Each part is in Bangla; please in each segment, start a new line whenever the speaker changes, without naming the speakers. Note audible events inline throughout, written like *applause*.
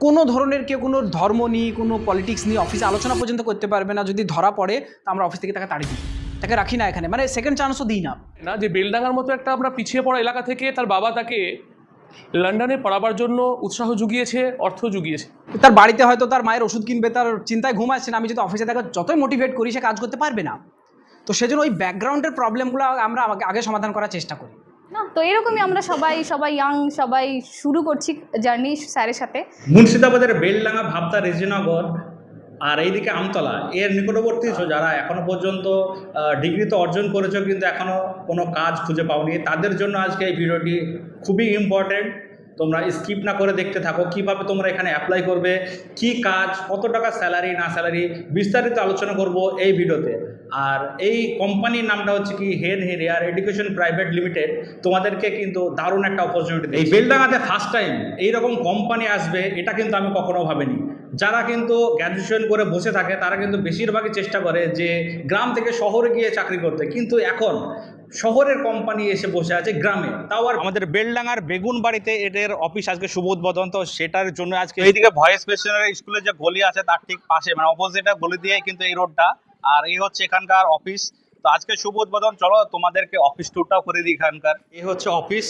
কোনো ধরনের কেউ কোনো ধর্ম নিয়ে কোনো পলিটিক্স নিয়ে অফিসে আলোচনা পর্যন্ত করতে পারবে না যদি ধরা পড়ে তো আমরা অফিস থেকে তাকে তাড়িয়ে দিই। তাকে রাখি না এখানে। মানে সেকেন্ড চান্সও দিই না।
না যে বেলডাঙ্গার মতো একটা আমরা পিছিয়ে পড়া এলাকা থেকে তার বাবা তাকে লন্ডনে পড়াবার জন্য উৎসাহ জুগিয়েছে অর্থ জুগিয়েছে।
তার বাড়িতে হয়তো তার মায়ের ওষুধ কিনবে তার চিন্তায় ঘুম আসছে না আমি যদি অফিসে তাকে যতই মোটিভেট করি সে কাজ করতে পারবে না। তো সেজন্য ওই ব্যাকগ্রাউন্ডের প্রবলেমগুলো আমরা আগে- আগে সমাধান করার চেষ্টা করি।
তো এরকমই আমরা সবাই সবাই ইয়াং সবাই শুরু করছি জার্নি স্যারের সাথে।
মুর্শিদাবাদের বেলডাঙ্গা, ভাবতা, রেজিনগর আর এইদিকে আমতলা, এর নিকটবর্তী যারা এখনও পর্যন্ত ডিগ্রি তো অর্জন করেছ কিন্তু এখনও কোনো কাজ খুঁজে পাওনি। তাদের জন্য আজকে এই ভিডিওটি খুবই ইম্পর্টেন্ট তোমরা স্কিপ না করে দেখতে থাকো কীভাবে তোমরা এখানে অ্যাপ্লাই করবে কি কাজ কত টাকা স্যালারি না স্যালারি বিস্তারিত আলোচনা করব এই ভিডিওতে। আর এই কোম্পানির নামটা হচ্ছে কি হেন হেরিয়ার এডুকেশন প্রাইভেট লিমিটেড তোমাদেরকে কিন্তু দারুণ একটা অপরচুনিটি এই বেলডাঙাতে ফার্স্ট টাইম এইরকম কোম্পানি আসবে এটা কিন্তু আমি কখনো ভাবিনি। যারা কিন্তু গ্র্যাজুয়েশন করে বসে থাকে তারা কিন্তু বেশিরভাগই চেষ্টা করে যে গ্রাম থেকে শহরে গিয়ে চাকরি করতে। কিন্তু এখন শহরের কোম্পানি এসে বসে আছে গ্রামে। তাও আর আমাদের বেলডাঙ্গার বেগুন বাড়িতে এদের অফিস আজকে শুভ উদ্বোধন তো সেটার জন্য আজকে এইদিকে ভয়েস পেশনারি স্কুলের যে গলি আছে তার ঠিক পাশে মানে অপোজিটে গলি দিয়ে কিন্তু এই রোডটা আর এই হচ্ছে এখানকার অফিস তো আজকে শুভ উদ্বোধন। চলো তোমাদেরকে অফিস ট্যুরটাও করে দিই এখানকার। এই হচ্ছে অফিস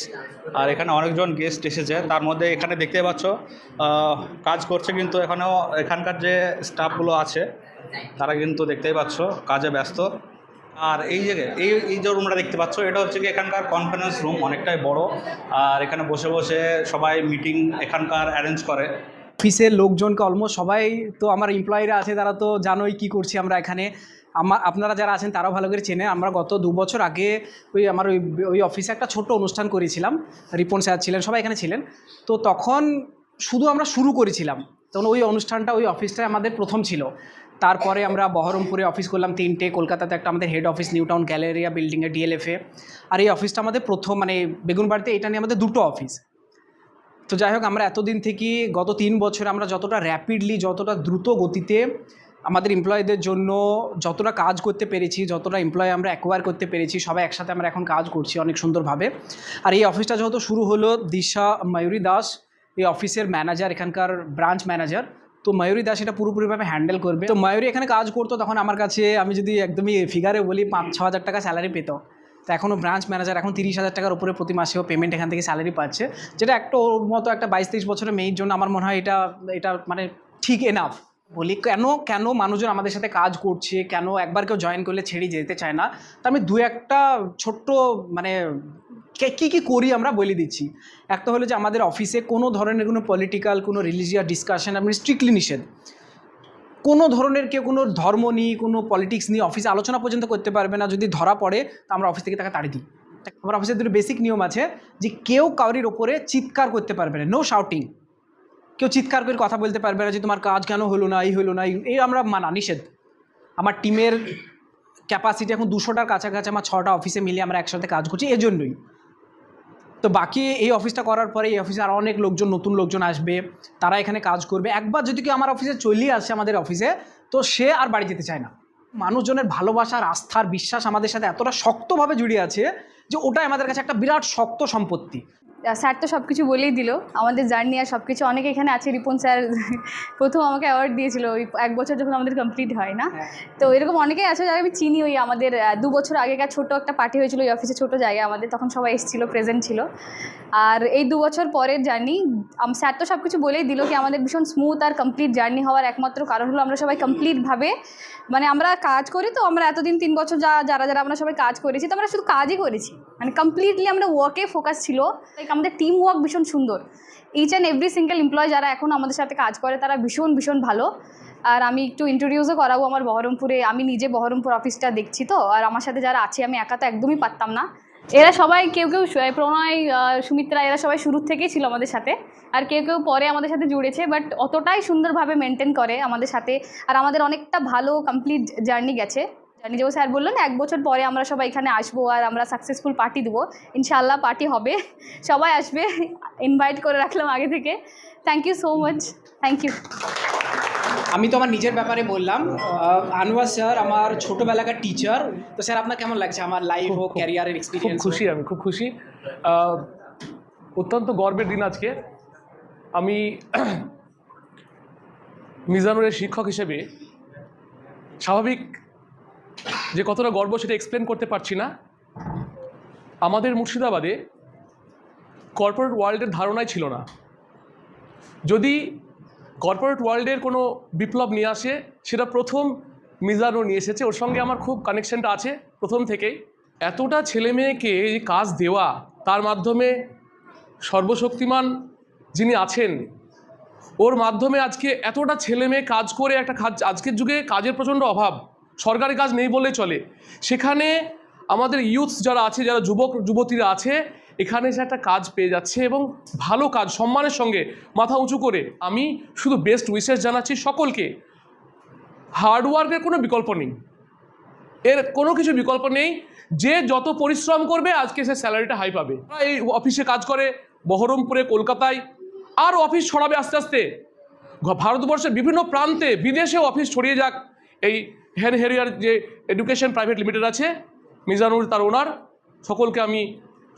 আর এখানে অনেকজন গেস্ট এসেছে। তার মধ্যে এখানে দেখতে পাচ্ছ কাজ করছে কিন্তু এখানেও এখানকার যে স্টাফগুলো আছে তারা কিন্তু দেখতেই পাচ্ছ কাজে ব্যস্ত। আর এই যে এই এই যে রুমটা দেখতে পাচ্ছ এটা হচ্ছে কি এখানকার কনফারেন্স রুম অনেকটাই বড়। আর এখানে বসে বসে সবাই মিটিং এখানকার অ্যারেঞ্জ করে।
অফিসের লোকজনকে অলমোস্ট সবাই তো আমার এমপ্লয়িরা আছে তারা তো জানোই কি করছি আমরা এখানে। আমার আপনারা যারা আছেন তারাও ভালো করে চেনে আমরা গত দু বছর আগে ওই আমার ওই ওই অফিসে একটা ছোট্ট অনুষ্ঠান করেছিলাম। রিপন স্যার ছিলেন, সবাই এখানে ছিলেন। তো তখন শুধু আমরা শুরু করেছিলাম। তখন ওই অনুষ্ঠানটা ওই অফিসটাই আমাদের প্রথম ছিল। তারপরে আমরা বহরমপুরে অফিস করলাম, তিনটে। কলকাতাতে একটা আমাদের head office New Town Galleria বিল্ডিংয়ে ডিএলএফে আর এই অফিসটা আমাদের প্রথম মানে বেগুনবাড়িতে এটা নিয়ে আমাদের দুটো অফিস তো যাই হোক, আমরা এতদিন থেকে গত তিন বছরে আমরা যতটা র্যাপিডলি যতটা দ্রুত গতিতে আমাদের এমপ্লয়ীদের জন্য যতটা কাজ করতে পেরেছি, যতটা এমপ্লয় আমরা অ্যাকোয়ার করতে পেরেছি, সবাই একসাথে আমরা এখন কাজ করছি অনেক সুন্দরভাবে। আর এই অফিসটা যেহেতু শুরু হলো দিশা ময়ূরী দাস, এই অফিসের ম্যানেজার এখানকার ব্রাঞ্চ ম্যানেজার তো ময়ূরী দাস এটা পুরোপুরিভাবে হ্যান্ডেল করবে। তো ময়ূরী এখানে কাজ করতো তখন আমার কাছে আমি যদি একদমই ফিগারে বলি পাঁচ ছ হাজার টাকা স্যালারি পেত। তো এখনও ব্রাঞ্চ ম্যানেজার এখন তিরিশ হাজার টাকার উপরে প্রতি মাসেও পেমেন্ট এখান থেকে স্যালারি পাচ্ছে। যেটা একটা ওর মতো একটা বাইশ তেইশ বছরের মেয়ের জন্য আমার মনে হয় এটা এটা মানে ঠিক এনাফ বলি, কেন কেন মানুষজন আমাদের সাথে কাজ করছে? কেন একবার কেউ জয়েন করলে ছেড়ে যেতে চায় না? তা আমি দু একটা ছোট্ট মানে কে- কী করি আমরা বলে দিচ্ছি। একটা হলো যে আমাদের অফিসে কোনো ধরনের কোনো পলিটিক্যাল কোনো রিলিজিয়াস ডিসকাশন আপনি স্ট্রিক্টলি নিষেধ। কোনো ধরনের কেউ কোনো ধর্ম নিয়ে, কোনো পলিটিক্স নিয়ে অফিসে আলোচনা পর্যন্ত করতে পারবে না। যদি ধরা পড়ে, তো আমরা অফিস থেকে তাকে তাড়ি দিই। আমার অফিসের দুটো বেসিক নিয়ম আছে যে কেউ কাউরির ওপরে চিৎকার করতে পারবে না। নো শাউটিং কেউ চিৎকার করে কথা বলতে পারবে না যে তোমার কাজ কেন হলো না, এই হলো না, এই- আমরা মানা, নিষেধ। আমার টিমের ক্যাপাসিটি এখন দুশোটার কাছাকাছি, আমার ছটা অফিসে মিলিয়ে আমরা একসাথে কাজ করছি, এজন্যই। তো বাকি এই অফিসটা করার পরে এই অফিসে আরও অনেক লোকজন, নতুন লোকজন আসবে, তারা এখানে কাজ করবে। একবার যদি কেউ আমার অফিসে চলিয়ে আসে আমাদের অফিসে তো সে আর বাড়ি যেতে চায় না। মানুষজনের ভালোবাসার আস্থার বিশ্বাস আমাদের সাথে এতটা শক্তভাবে জুড়ে আছে যে ওটাই আমাদের কাছে একটা বিরাট শক্ত সম্পত্তি।
স্যার তো সব কিছু বলেই দিল। আমাদের জার্নি আর সব কিছু অনেক এখানে আছে রিপন স্যার। *laughs* প্রথম আমাকে অ্যাওয়ার্ড দিয়েছিল ওই এক বছর যখন আমাদের কমপ্লিট হয় না? তো এরকম অনেকেই আছে যারা আমি চিনি ওই আমাদের দু বছর আগেকার ছোট একটা পার্টি হয়েছিল ওই অফিসে ছোট জায়গায় আমাদের তখন সবাই এসেছিল প্রেজেন্ট ছিল। আর এই দু বছর পরের জার্নি স্যার তো সব কিছু বলেই দিল কি আমাদের ভীষণ স্মুথ আর কমপ্লিট জার্নি হওয়ার একমাত্র কারণ হলো আমরা সবাই কমপ্লিটভাবে মানে আমরা কাজ করি তো আমরা এতদিন তিন বছর যা যারা যারা আমরা সবাই কাজ করেছি তো আমরা শুধু কাজই করেছি। মানে কমপ্লিটলি আমরা ওয়ার্কে ফোকাস ছিল। আমাদের টিম ওয়ার্ক ভীষণ সুন্দর। Each and every single employee যারা এখন আমাদের সাথে কাজ করে, তারা ভীষণ ভীষণ ভালো। আর আমি একটু ইন্ট্রোডিউসও করাবো আমার বহরমপুরে। আমি নিজে বহরমপুর অফিসটা দেখছি তো, আর আমার সাথে যারা আছে, আমি একা তো একদমই পারতাম না। এরা সবাই, কেউ কেউ প্রণয় সুমিত্রা, এরা সবাই শুরুর থেকেই ছিল আমাদের সাথে। আর কেউ কেউ পরে আমাদের সাথে জুড়েছে বাট অতটাই সুন্দরভাবে মেনটেন করে আমাদের সাথে। আর আমাদের অনেকটা ভালো কমপ্লিট জার্নি গেছে। যেমন স্যার বললেন এক বছর পরে আমরা সবাই এখানে আসব আর আমরা সাকসেসফুল পার্টি দেবো। ইনশাআল্লাহ পার্টি হবে। *laughs* সবাই আসবে। ইনভাইট করে রাখলাম আগে থেকে। Thank you so much thank you
আমি তো আমার নিজের ব্যাপারে বললাম। আনোয়ার স্যার আমার ছোটোবেলাকার টিচার তো স্যার আপনার কেমন লাগছে? আমার লাইফ হোক ক্যারিয়ারের
খুব
এক্সপিরিয়েন্স
খুশি আমি খুব খুশি। অত্যন্ত গর্বের দিন আজকে। আমি *clears throat* মিজানুরের শিক্ষক হিসেবে স্বাভাবিক যে কতটা গর্ব সেটা এক্সপ্লেন করতে পারছি না। আমাদের মুর্শিদাবাদে কর্পোরেট ওয়ার্ল্ডের ধারণাই ছিল না। যদি কর্পোরেট ওয়ার্ল্ডের কোনো বিপ্লব নিয়ে আসে, সেটা প্রথম মিজানুর নিয়ে এসেছে। ওর সঙ্গে আমার খুব কানেকশনটা আছে প্রথম থেকেই। এতটা ছেলে মেয়েকে কাজ দেওয়া, তার মাধ্যমে সর্বশক্তিমান যিনি আছেন, ওর মাধ্যমে আজকে এতটা ছেলে মেয়ে কাজ করে একটা আজকের যুগে কাজের প্রচণ্ড অভাব। সরকারি কাজ নেই বললেই চলে। সেখানে আমাদের ইউথ যারা আছে, যারা যুবক, যুবতীরা আছে, এখানে সে একটা কাজ পেয়ে যাচ্ছে এবং ভালো কাজ, সম্মানের সঙ্গে মাথা উঁচু করে আমি শুধু বেস্ট উইশেস জানাচ্ছি সকলকে। হার্ডওয়ার্কের কোনো বিকল্প নেই। এর কোনো কিছু বিকল্প নেই। যে যত পরিশ্রম করবে, আজকে সে স্যালারিটা হাই পাবে। এই অফিসে কাজ করে, বহরমপুরে, কলকাতায়, আর অফিস ছড়াবে আস্তে আস্তে। ভারতবর্ষের বিভিন্ন প্রান্তে বিদেশেও অফিস ছড়িয়ে যাক। এই হ্যান হেরিয়ার যে এডুকেশন প্রাইভেট লিমিটেড আছে মিজানুর তার ওনার, সকলকে আমি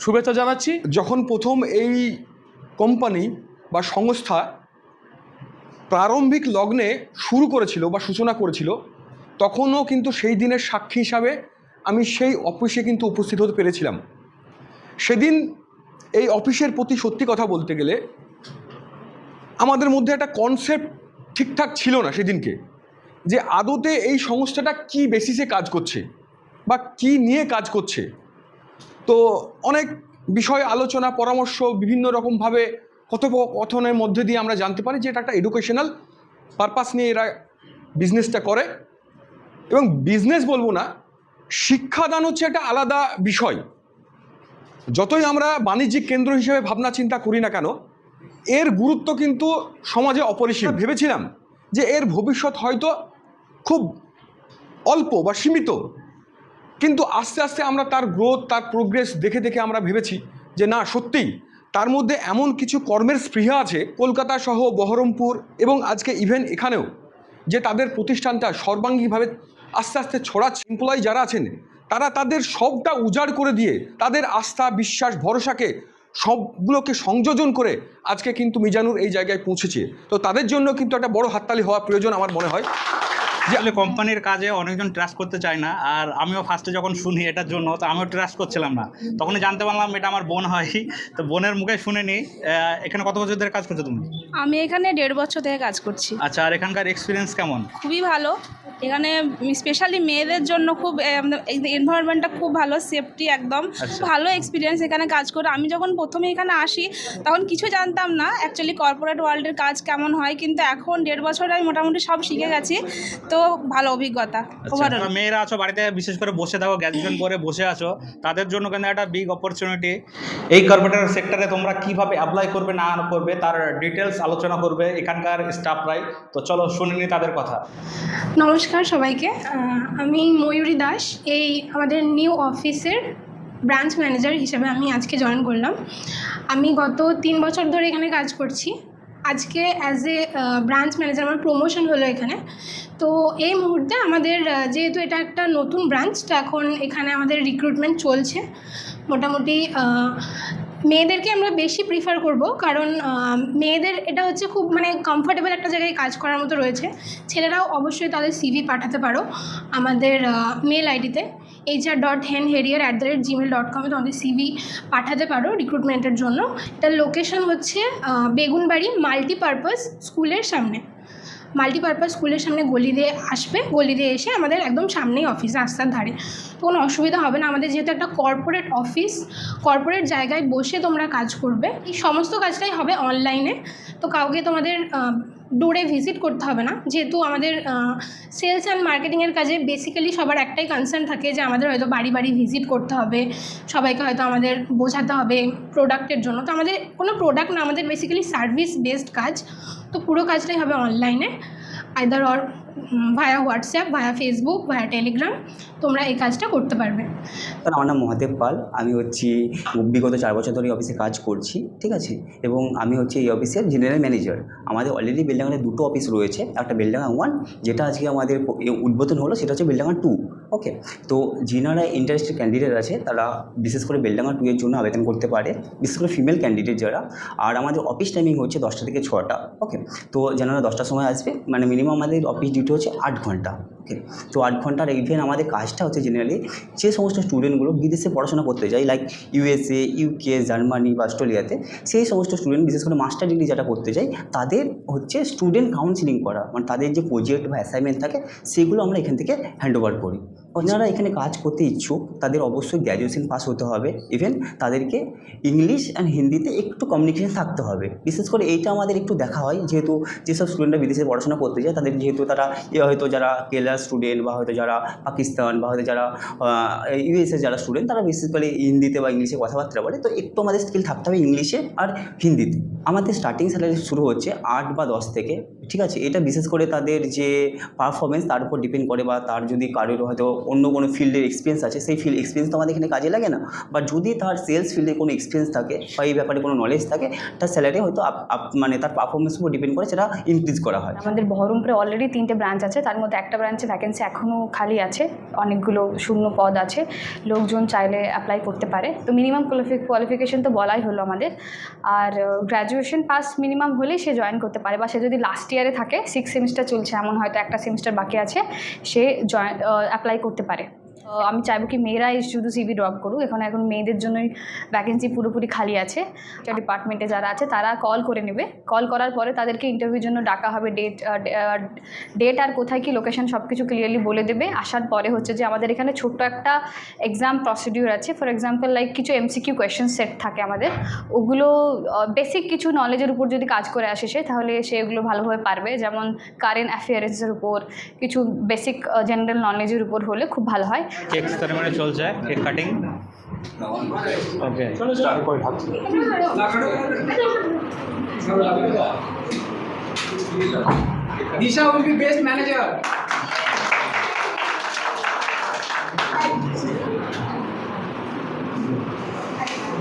শুভেচ্ছা জানাচ্ছি।
যখন প্রথম এই কোম্পানি বা সংস্থা প্রারম্ভিক লগ্নে শুরু করেছিল বা সূচনা করেছিল, তখনও কিন্তু সেই দিনের সাক্ষী হিসাবে আমি সেই অফিসে কিন্তু উপস্থিত হতে পেরেছিলাম। সেদিন এই অফিসের প্রতি সত্যি কথা বলতে গেলে, আমাদের মধ্যে একটা কনসেপ্ট ঠিকঠাক ছিল না সেদিনকে। যে আদতে এই সংস্থাটা কি বেসিসে কাজ করছে বা কি নিয়ে কাজ করছে। তো অনেক বিষয়, আলোচনা, পরামর্শ বিভিন্ন রকমভাবে কথোপকথনের মধ্যে দিয়ে আমরা জানতে পারি যে এটা একটা এডুকেশনাল পারপাস নিয়ে এরা বিজনেসটা করে। এবং বিজনেস বলব না, শিক্ষাদান হচ্ছে একটা আলাদা বিষয়। যতই আমরা বাণিজ্যিক কেন্দ্র হিসেবে ভাবনা চিন্তা করি না কেন, এর গুরুত্ব কিন্তু সমাজে অপরিসীম। ভেবেছিলাম। যে এর ভবিষ্যৎ হয়তো খুব অল্প বা সীমিত। কিন্তু আস্তে আস্তে আমরা তার গ্রোথ তার প্রোগ্রেস দেখে দেখে আমরা ভেবেছি যে না, সত্যিই তার মধ্যে এমন কিছু কর্মের স্পৃহা আছে কলকাতা সহ বহরমপুর এবং আজকে ইভেন এখানেও যে তাদের প্রতিষ্ঠানটা সর্বাঙ্গীভাবে আস্তে আস্তে ছড়াচ্ছে। এমপ্লয়ি যারা আছেন, তারা তাদের সবটা উজাড় করে দিয়ে তাদের আস্থা, বিশ্বাস, ভরসাকে সবগুলোকে সংযোজন করে আজকে কিন্তু মিজানুর এই জায়গায় পৌঁছেছে। তো তাদের জন্য কিন্তু একটা বড় হাততালি হওয়া প্রয়োজন আমার মনে হয়।
আসলে কোম্পানির কাজে অনেকজন ট্রাস্ট করতে চায় না আর আমিও ফার্স্টে যখন শুনি এটার জন্য তো আমিও ট্রাস্ট করছিলাম না। তখনই জানতে পারলাম এটা আমার বোন হয় তো বোনের মুখে শুনে নি। এখানে কত বছর ধরে কাজ করছ তুমি?
আমি এখানে দেড় বছর থেকে কাজ করছি।
আচ্ছা আর এখানকার এক্সপিরিয়েন্স কেমন?
খুবই ভালো। এখানে স্পেশালি মেয়েদের জন্য খুব এনভায়রনমেন্টটা খুব ভালো সেফটি একদম।
আচ্ছা।
ভালো এক্সপিরিয়েন্স এখানে কাজ করে। আমি যখন প্রথমে এখানে আসি তখন কিছু জানতাম না। অ্যাকচুয়ালি কর্পোরেট ওয়ার্ল্ডের কাজ কেমন হয় কিন্তু এখন দেড় বছর আমি মোটামুটি সব শিখে গেছি। তো ভালো অভিজ্ঞতা।
আচ্ছা মেয়েরা আছো বাড়িতে বিশেষ করে বসে থাকো গ্র্যাজুয়েশন করে বসে আছো তাদের জন্য কিন্তু একটা বিগ অপরচুনিটি এই কর্পোরেট সেক্টরে তোমরা কীভাবে অ্যাপ্লাই করবে না করবে তার ডিটেলস আলোচনা করবে এখানকার স্টাফরাই তো চলো শুনে নি তাদের কথা।
নমস্কার সবাইকে। আমি ময়ূরী দাস এই আমাদের নিউ অফিসের ব্রাঞ্চ ম্যানেজার হিসেবে আমি আজকে জয়েন করলাম। আমি গত তিন বছর ধরে এখানে কাজ করছি। আজকে অ্যাজ এ ব্রাঞ্চ ম্যানেজার আমার প্রমোশন হলো এখানে। তো এই মুহূর্তে আমাদের যেহেতু এটা একটা নতুন ব্রাঞ্চ তো এখন এখানে আমাদের রিক্রুটমেন্ট চলছে। মোটামুটি মেয়েদেরকে আমরা বেশি প্রিফার করব, কারণ মেয়েদের এটা হচ্ছে খুব মানে কমফোর্টেবল একটা জায়গায় কাজ করার মতো রয়েছে। ছেলেরাও অবশ্যই তাদের সিভি পাঠাতে পারো আমাদের মেল আইডিতে HR dot hen harrier at the rate Gmail dot কমে তোমাদের সিভি পাঠাতে পারো রিক্রুটমেন্টের জন্য। এটার লোকেশন হচ্ছে বেগুনবাড়ি মাল্টিপারপাস স্কুলের সামনে। মাল্টিপারপাস স্কুলের সামনে গলি দিয়ে আসবে, গলি দিয়ে এসে আমাদের একদম সামনেই অফিস রাস্তার ধারে। তো কোনো অসুবিধা হবে না, আমাদের যেহেতু একটা কর্পোরেট অফিস কর্পোরেট জায়গায় বসে তোমরা কাজ করবে। এই সমস্ত কাজটাই হবে অনলাইনে তো কাউকে তোমাদের ডোরে ভিজিট করতে হবে না। যেহেতু আমাদের সেলস অ্যান্ড মার্কেটিংয়ের কাজে বেসিক্যালি সবার একটাই কনসার্ন থাকে যে আমাদের হয়তো বাড়ি বাড়ি ভিজিট করতে হবে, সবাইকে হয়তো আমাদের বোঝাতে হবে প্রোডাক্টের জন্য। তো আমাদের কোনো প্রোডাক্ট না, আমাদের বেসিক্যালি সার্ভিস বেসড কাজ। তো পুরো কাজটাই হবে অনলাইনে either or via WhatsApp via Facebook via Telegram তোমরা এই কাজটা করতে পারবে।
স্যার আমার নাম মহাদেব পাল। আমি হচ্ছি বিগত চার বছর ধরে এই অফিসে কাজ করছি, ঠিক আছে? এবং আমি হচ্ছে এই অফিসের জেনারেল ম্যানেজার আমাদের অলরেডি বেলডাঙ্গাতে দুটো অফিস রয়েছে, একটা বেলডাঙ্গা ওয়ান যেটা আজকে আমাদের উদ্বোধন হলো, সেটা হচ্ছে বেলডাঙ্গা টু ওকে তো যিনারা ইন্টারেস্টেড ক্যান্ডিডেট আছে, তারা বিশেষ করে বেলডাঙ্গা টু এর জন্য আবেদন করতে পারে, বিশেষ করে ফিমেল ক্যান্ডিডেট যারা। আর আমাদের অফিস টাইমিং হচ্ছে দশটা থেকে ছটা ওকে তো যারা দশটার সময় আসবে মানে মিনিমাম আমাদের অফিস ডিউটি হচ্ছে আট ঘণ্টা ওকে তো আট ঘণ্টার ইভেন আমাদের কাজটা হচ্ছে জেনারেলি যে সমস্ত স্টুডেন্টগুলো বিদেশে পড়াশোনা করতে যায় লাইক ইউএসএ ইউকে জার্মানি বা অস্ট্রেলিয়াতে, সেই সমস্ত স্টুডেন্ট বিশেষ করে মাস্টার ডিগ্রি যারা করতে যায়, তাদের হচ্ছে স্টুডেন্ট কাউন্সিলিং করা মানে তাদের যে প্রজেক্ট বা অ্যাসাইনমেন্ট থাকে, সেগুলো আমরা এখান থেকে হ্যান্ড ওভার করি। যারা এখানে কাজ করতে ইচ্ছুক, তাদের অবশ্যই গ্র্যাজুয়েশন পাস হতে হবে। ইভেন তাদেরকে ইংলিশ অ্যান্ড হিন্দিতে একটু কমিউনিকেশন থাকতে হবে। বিশেষ করে এইটা আমাদের একটু দেখা হয়, যেহেতু যেসব স্টুডেন্টরা বিদেশে পড়াশোনা করতে যায়, তাদের যেহেতু তারা হয়তো যারা কেরালার স্টুডেন্ট বা হয়তো যারা পাকিস্তান বা হয়তো যারা ইউএসএ যারা স্টুডেন্ট তারা বিশেষ করে হিন্দিতে বা ইংলিশে কথাবার্তা বলে। তো একটু আমাদের স্কিল থাকতে হবে ইংলিশে আর হিন্দিতে আমাদের স্টার্টিং স্যালারি শুরু হচ্ছে আট বা দশ থেকে, ঠিক আছে? এটা বিশেষ করে তাদের যে পারফরমেন্স তার উপর ডিপেন্ড করে বা তার যদি কারোর হয়তো অন্য কোনো ফিল্ডের এক্সপিরিয়েন্স আছে, সেই ফিল্ড এক্সপিরিয়েন্স তো আমাদের এখানে কাজে লাগে না। বা যদি তার সেলস ফিল্ডে কোনো এক্সপিরিয়েন্স থাকে বা এই ব্যাপারে কোনো নলেজ থাকে, তার স্যালারি হয়তো মানে তার পারফরমেন্সের উপর ডিপেন্ড করে সেটা ইনক্রিজ করা হয়।
আমাদের বহরমপুরে অলরেডি তিনটে ব্রাঞ্চ আছে, তার মধ্যে একটা ব্রাঞ্চে ভ্যাকেন্সি এখনও খালি আছে, অনেকগুলো শূন্য পদ আছে, লোকজন চাইলে অ্যাপ্লাই করতে পারে। তো মিনিমাম কোয়ালিফিকেশন তো বলাই হলো আমাদের। আর গ্র্যাজুয়েশন পাস মিনিমাম হলেই সে জয়েন করতে পারে, বা সে যদি লাস্ট ইয়ারে থাকে সিক্স সেমিস্টার চলছে, এমন হয়তো একটা সেমিস্টার বাকি আছে, সে জয়েন অ্যাপ্লাই করতে পারে আহ, আমি চাইব কি মেয়েরাই শুধু সিভি ড্রপ করুক। এখানে এখন মেয়েদের জন্যই ভ্যাকেন্সি পুরোপুরি খালি আছে। ডিপার্টমেন্টে যারা আছে, তারা কল করে নেবে। কল করার পরে তাদেরকে ইন্টারভিউর জন্য ডাকা হবে। ডেট ডেট আর কোথায় কি লোকেশন সব কিছু ক্লিয়ারলি বলে দেবে। আসার পরে হচ্ছে যে আমাদের এখানে ছোট্ট একটা এক্সাম প্রসিডিউর আছে। ফর এক্সাম্পল লাইক কিছু এমসিকিউ কোয়েশ্চেন সেট থাকে আমাদের। ওগুলো বেসিক কিছু নলেজের উপর যদি কাজ করে আসে সে, তাহলে সে এগুলো ভালোভাবে পারবে। যেমন কারেন্ট অ্যাফেয়ার্সের উপর, কিছু বেসিক জেনারেল নলেজের উপর হলে খুব ভালো হয়।
কেক সেরেমনি মানে চলছে cake cutting. Okay
Disha will be best manager.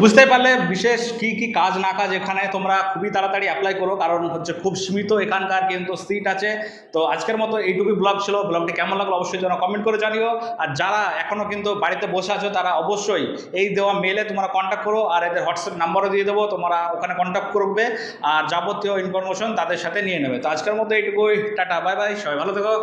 বুঝতে পারলে বিশেষ কি কি কাজ না কাজ এখানে তোমরা খুবই তাড়াতাড়ি অ্যাপ্লাই করো, কারণ হচ্ছে খুব সীমিত এখানকার কিন্তু সিট আছে। তো আজকের মতো এইটুকুই ব্লগ ছিল। ব্লগটি কেমন লাগল অবশ্যই যেন কমেন্ট করে জানিও। আর যারা এখনও কিন্তু বাড়িতে বসে আছো, তারা অবশ্যই এই দেওয়া মেলে তোমরা কন্ট্যাক্ট করো, আর এদের হোয়াটসঅ্যাপ নাম্বারও দিয়ে দেবো। তোমরা ওখানে কন্ট্যাক্ট করবে, আর যাবতীয় ইনফরমেশন তাদের সাথে নিয়ে নেবে। তো আজকের মতো এইটুকুই। টাটা বাই বাই সবাই ভালো থেকো।